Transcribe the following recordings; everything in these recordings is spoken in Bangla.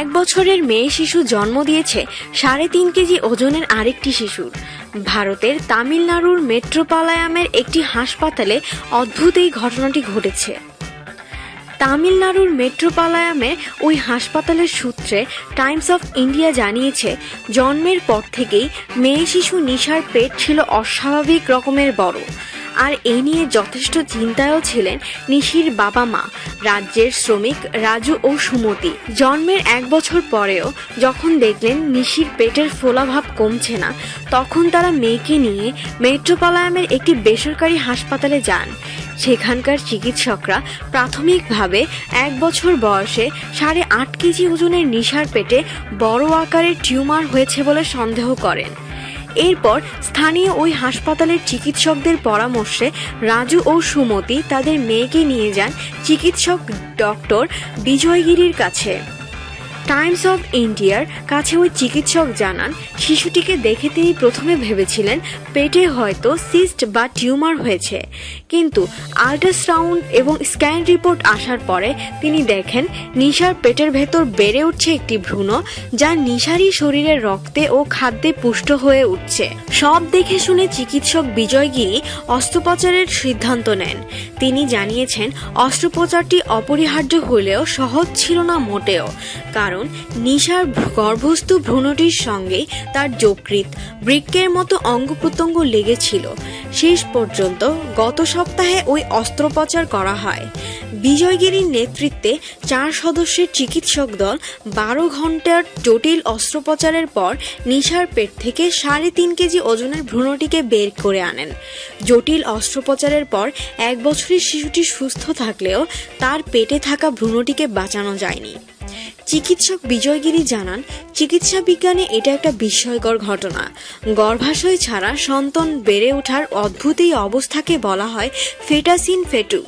এক বছরের মেয়ে শিশু জন্ম দিয়েছে সাড়ে তিন কেজি ওজনের আরেকটি শিশুর। ভারতের তামিলনাড়ুর মেট্রোপালায়ামের একটি হাসপাতালে অদ্ভুত এই ঘটনাটি ঘটেছে। তামিলনাড়ুর মেট্রোপালায়ামে ওই হাসপাতালের সূত্রে টাইমস অফ ইন্ডিয়া জানিয়েছে, জন্মের পর থেকেই মেয়ে শিশু নিশার পেট ছিল অস্বাভাবিক রকমের বড়। আর এই নিয়ে যথেষ্ট চিন্তায়ও ছিলেন নিশির বাবা মা, রাজ্যের শ্রমিক রাজু ও সুমতি। জন্মের এক বছর পরেও যখন দেখলেন নিশির পেটের ফোলাভাব কমছে না, তখন তারা মেয়েকে নিয়ে মেট্রোপালায়ামের একটি বেসরকারি হাসপাতালে যান। সেখানকার চিকিৎসকরা প্রাথমিকভাবে এক বছর বয়সে সাড়ে আট কেজি ওজনের নিশার পেটে বড় আকারের টিউমার হয়েছে বলে সন্দেহ করেন। এরপর স্থানীয় ওই হাসপাতালের চিকিৎসকদের পরামর্শে রাজু ও সুমতি তাদের মেয়েকে নিয়ে যান চিকিৎসক ডক্টর বিজয়গিরির কাছে। টাইমস অফ ইন্ডিয়ার কাছে ওই চিকিৎসক জানান, শিশুটিকে দেখে তিনি প্রথমে ভেবেছিলেন পেটে হয়তো সিস্ট বা টিউমার হয়েছে। কিন্তু আল্ট্রাসাউন্ড এবং স্ক্যান রিপোর্ট আসার পরে তিনি দেখেন, নিশার পেটের ভেতর বেড়ে উঠছে একটি ভ্রূণ, যা নিশারই শরীরের রক্তে ও খাদ্যে পুষ্ট হয়ে উঠছে। সব দেখে শুনে চিকিৎসক বিজয়গিরি অস্ত্রোপচারের সিদ্ধান্ত নেন। তিনি জানিয়েছেন, অস্ত্রোপচারটি অপরিহার্য হলেও সহজ ছিল না মোটেও। কারণ নিশার গর্ভস্থ ভ্রূণটির সঙ্গে তার যকৃত বৃক্কের মতো অঙ্গ প্রত্যঙ্গ লেগেছিল। শেষ পর্যন্ত গত সপ্তাহে ওই অস্ত্রোপচার করা হয়। বিজয়গিরির নেতৃত্বে চার সদস্যের চিকিৎসক দল বারো ঘণ্টার জটিল অস্ত্রোপচারের পর নিশার পেট থেকে সাড়ে তিন কেজি ওজনের ভ্রূণটিকে বের করে আনেন। জটিল অস্ত্রোপচারের পর এক বছরের শিশুটি সুস্থ থাকলেও তার পেটে থাকা ভ্রূণটিকে বাঁচানো যায়নি। চিকিৎসক বিজয়গিরি জানান, চিকিৎসা বিজ্ঞানে এটা একটা বিস্ময়কর ঘটনা। গর্ভাশয় ছাড়া সন্তান বেড়ে ওঠার অদ্ভুত এই অবস্থাকে বলা হয় ফেটাসিন ফেটু।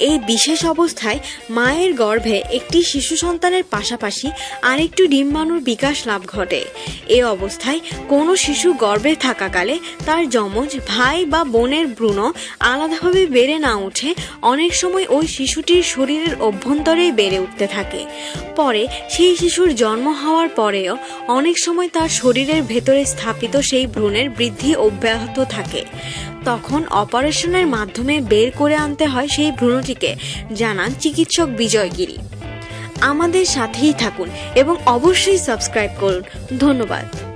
এই বিশেষ অবস্থায় মায়ের গর্ভে একটি শিশু সন্তানের পাশাপাশি আরেকটু ডিম্বাণুর বিকাশ লাভ ঘটে। এ অবস্থায় কোনো শিশু গর্ভে থাকাকালে তার যমজ ভাই বা বোনের ভ্রূণ আলাদাভাবে বেড়ে না উঠে অনেক সময় ওই শিশুটির শরীরের অভ্যন্তরেই বেড়ে উঠতে থাকে। পরে সেই শিশুর জন্ম হওয়ার পরেও অনেক সময় তার শরীরের ভেতরে স্থাপিত সেই ভ্রূণের বৃদ্ধি অব্যাহত থাকে। তখন অপারেশনের মাধ্যমে বের করে আনতে হয় সেই ভ্রূণটিকে, জানান চিকিৎসক বিজয় গিরি আমাদের সাথেই থাকুন এবং অবশ্যই সাবস্ক্রাইব করুন। ধন্যবাদ।